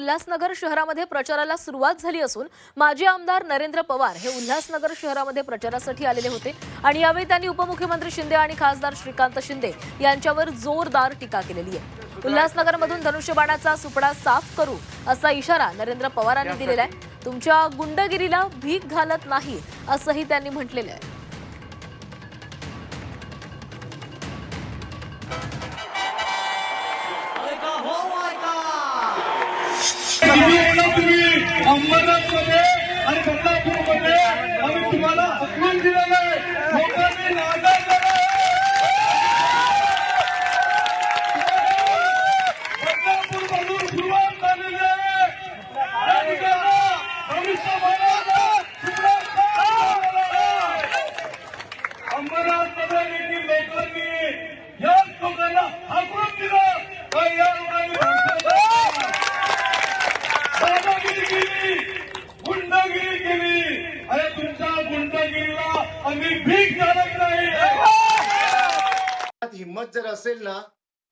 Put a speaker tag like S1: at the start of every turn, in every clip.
S1: उल्हासनगर शहरामध्ये प्रचाराला सुरुवात झाली असून माजी आमदार नरेंद्र पवार हे उल्हासनगर शहरामध्ये प्रचारासाठी आलेले होते. आणि यावेळी त्यांनी उपमुख्यमंत्री शिंदे आणि खासदार श्रीकांत शिंदे यांच्यावर जोरदार टीका केलेली आहे. उल्हासनगरमधून धनुष्यबाणाचा सुपडा साफ करू असा इशारा नरेंद्र पवारांनी दिलेला आहे. तुमच्या गुंडगिरीला भीक घालत नाही असंही त्यांनी म्हटलेलं आहे.
S2: तुम्ही येणार तुम्ही. अंबरनाथमध्ये आणि बदलापूरमध्ये आम्ही तुम्हाला हकलून दिलेलं आहे. लोकांनी सुरुवात झालेली आहे. अंबरनाथमध्ये देखील याच लोकांना हाकलून दिलं आणि या लोकांनी भविष्यात दादागिरी केली गुंडगिरी केली अरे तुमच्या गुंडगिरीला आम्ही भीक घालत नाही.
S3: हिंमत जर असेल ना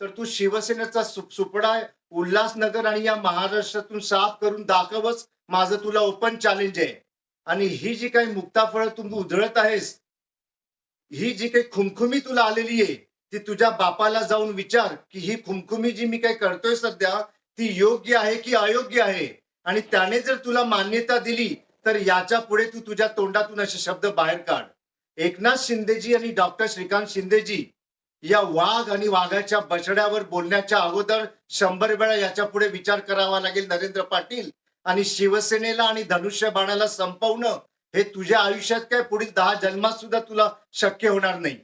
S3: तर तू शिवसेनेचा सुपडा उल्हासनगर आणि या महाराष्ट्रातून साफ करून दाखवच माझं तुला ओपन चॅलेंज आहे. आणि ही जी काही मुक्ताफळं तू उधळत आहेस ही जी काही खुमखुमी तुला आलेली आहे ती तुझ्या बापाला जाऊन विचार की ही खुमखुमी जी मी काही करतोय सध्या ती योग्य आहे की अयोग्य आहे? आणि त्याने जर तुला मान्यता दिली तर याच्यापुढे तू तुझ्या तोंडातून असे शब्द बाहेर काढ. एकनाथ शिंदेजी आणि डॉक्टर श्रीकांत शिंदेजी या वाघ आणि वाघाच्या बछड्यावर बोलण्याच्या अगोदर शंभर वेळा याच्यापुढे विचार करावा लागेल नरेंद्र पाटील. आणि शिवसेनेला आणि धनुष्य बाणाला संपवणं हे तुझ्या आयुष्यात काय पुढील दहा जन्मात सुद्धा तुला शक्य होणार नाही.